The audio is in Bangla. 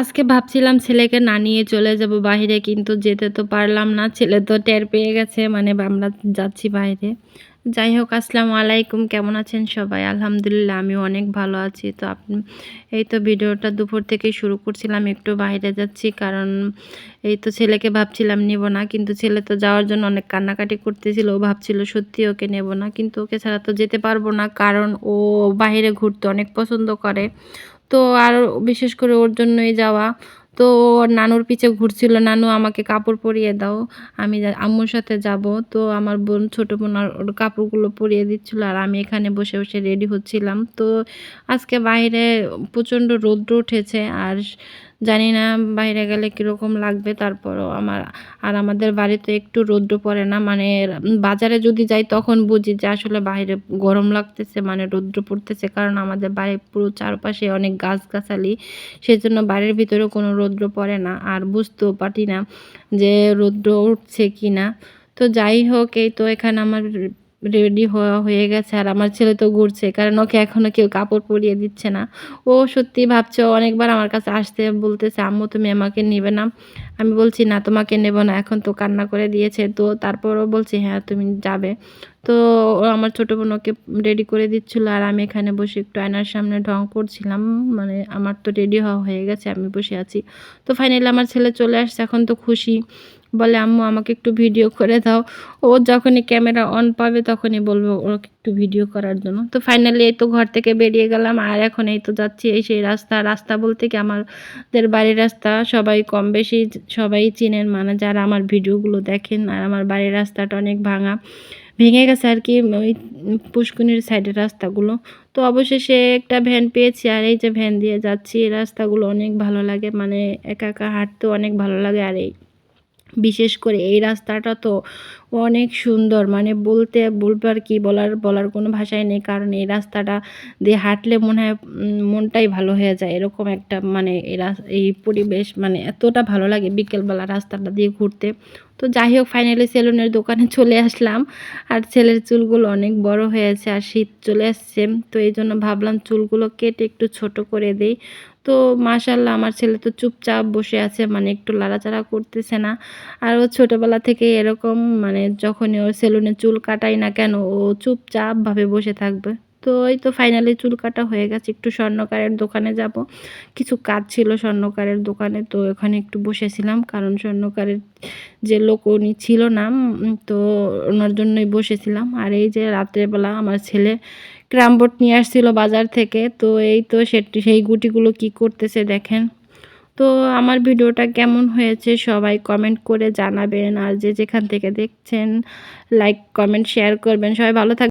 আজকে ভাবছিলাম ছেলেকে না নিয়ে চলে যাব বাইরে, কিন্তু যেতে তো পারলাম না। ছেলে তো টের পেয়ে গেছে মানে আমরা যাচ্ছি বাইরে। যাই হোক, আসসালামু আলাইকুম, কেমন আছেন সবাই? আলহামদুলিল্লাহ আমি অনেক ভালো আছি। তো আপনি এই তো ভিডিওটা দুপুর থেকে শুরু করছিলাম, একটু বাইরে যাচ্ছি, কারণ এই তো ছেলেকে ভাবছিলাম নেব না, কিন্তু ছেলে তো যাওয়ার জন্য অনেক কান্নাকাটি করতেছিল। ও ভাবছিল সত্যি ওকে নেব না, কিন্তু ওকে ছাড়া তো যেতে পারব না, কারণ ও বাইরে ঘুরতে অনেক পছন্দ করে। তো আর বিশেষ করে ওর জন্যই যাওয়া। তো নানুর পিছে ঘুরছিল, নানু, আমাকে কাপড় পরিয়ে দাও, আমি আম্মুর সাথে যাব। তো আমার বোন, ছোটো বোন ওর কাপড়গুলো পরিয়ে দিচ্ছিল আর আমি এখানে বসে বসে রেডি হচ্ছিলাম। তো আজকে বাইরে প্রচণ্ড রৌদ্র উঠেছে আর জানি না বাইরে গেলে কীরকম লাগবে, তারপরও আমার, আর আমাদের বাড়িতে একটু রৌদ্র পড়ে না মানে বাজারে যদি যাই তখন বুঝি যে আসলে বাইরে গরম লাগতেছে মানে রৌদ্র পড়তেছে, কারণ আমাদের বাড়ির পুরো চারপাশে অনেক গাছগাছালি, সেজন্য বাড়ির ভিতরে কোনো রৌদ্র পড়ে না, আর বুঝতেও পারি না যে রৌদ্র উঠছে কি না তো যাই হোক, এই তো এখানে আমার রেডি হওয়া হয়ে গেছে আর আমার ছেলে তো ঘুরছে, কারণ ওকে এখনও কেউ কাপড় পরিয়ে দিচ্ছে না। ও সত্যি ভাবছে অনেকবার আমার কাছে আসতে বলতেছে, আম্মু, তুমি আমাকে নিবে না। আমি বলছি, না, তোমাকে নেব না, এখন তো কান্না করে দিয়েছে। তো তারপরও বলছি হ্যাঁ তুমি যাবে। তো আমার ছোটো বোন ওকে রেডি করে দিচ্ছিল আর আমি এখানে বসে একটু আয়নার সামনে ঢং করছিলাম। মানে আমার তো রেডি হওয়া হয়ে গেছে, আমি বসে আছি। তো ফাইনালি আমার ছেলে চলে আসছে, এখন তো খুশি। বলে, আম্মু, আমাকে একটু ভিডিও করে দাও। ও যখনই ক্যামেরা অন পাবে তখনই বলব ওকে একটু ভিডিও করার জন্য। তো ফাইনালি এই তো ঘর থেকে বেরিয়ে গেলাম। আর এখন এই তো যাচ্ছি এই সেই রাস্তা। রাস্তা বলতে কি আমাদের বাড়ির রাস্তা। সবাই কম বেশি সবাই চিনেন মানে যারা আমার ভিডিওগুলো দেখেন আর আমার বাড়ির রাস্তাটা অনেক ভাঙা, ভেঙে গেছে আর কি, ওই পুষ্কুনির সাইডের রাস্তাগুলো। তো অবশেষে একটা ভ্যান পেয়েছি আর এই যে ভ্যান দিয়ে যাচ্ছি, এই রাস্তাগুলো অনেক ভালো লাগে মানে একা একা হাঁটতেও অনেক ভালো লাগে আর এই বিশেষ করে এই রাস্তাটা তো অনেক সুন্দর। মানে বলতে, বলবার কি বলার বলার কোনো ভাষাই নেই। কারণ এই রাস্তাটা দিয়ে হাঁটলে মনে হয় মনটাই ভালো হয়ে যায়। এরকম একটা মানে এই এই পরিবেশ মানে এতটা ভালো লাগে বিকেলবেলা রাস্তাটা দিয়ে ঘুরতে। তো যাই হোক ফাইনালি সেলুনের দোকানে চলে আসলাম। আর ছেলের চুলগুলো অনেক বড় হয়েছে আর শীত চলে আসছে। তো এই জন্য ভাবলাম চুলগুলো কেটে একটু ছোট করে দেই। তো মাশাল্লাহ আমার ছেলে তো চুপচাপ বসে আছে মানে একটু লাড়াচাড়া করতেছে না। আর ও ছোটোবেলা থেকে এরকম মানে যখনই ওর সেলুনে চুল কাটাই না কেন, ও চুপচাপভাবে বসে থাকবে। তো এই তো ফাইনালি চুল কাটা হয়ে গেছে। একটু স্বর্ণকারের দোকানে যাব। কিছু কাজ ছিল স্বর্ণকারের দোকানে, তো ওখানে একটু বসেছিলাম। কারণ স্বর্ণকারের যে লোক উনি ছিল না তো ওনার জন্যই বসেছিলাম। আর এই যে রাত্রেবেলা আমার ছেলে ক্রামবোর্ড নিয়ে আসছিল বাজার থেকে, তো এই তো সে- সেই গুটিগুলো কি করতেছে দেখেন। তো আমার ভিডিওটা কেমন হয়েছে সবাই কমেন্ট করে জানাবেন। আর যে যেখান থেকে দেখছেন লাইক কমেন্ট শেয়ার করবেন। সবাই ভালো থাকবেন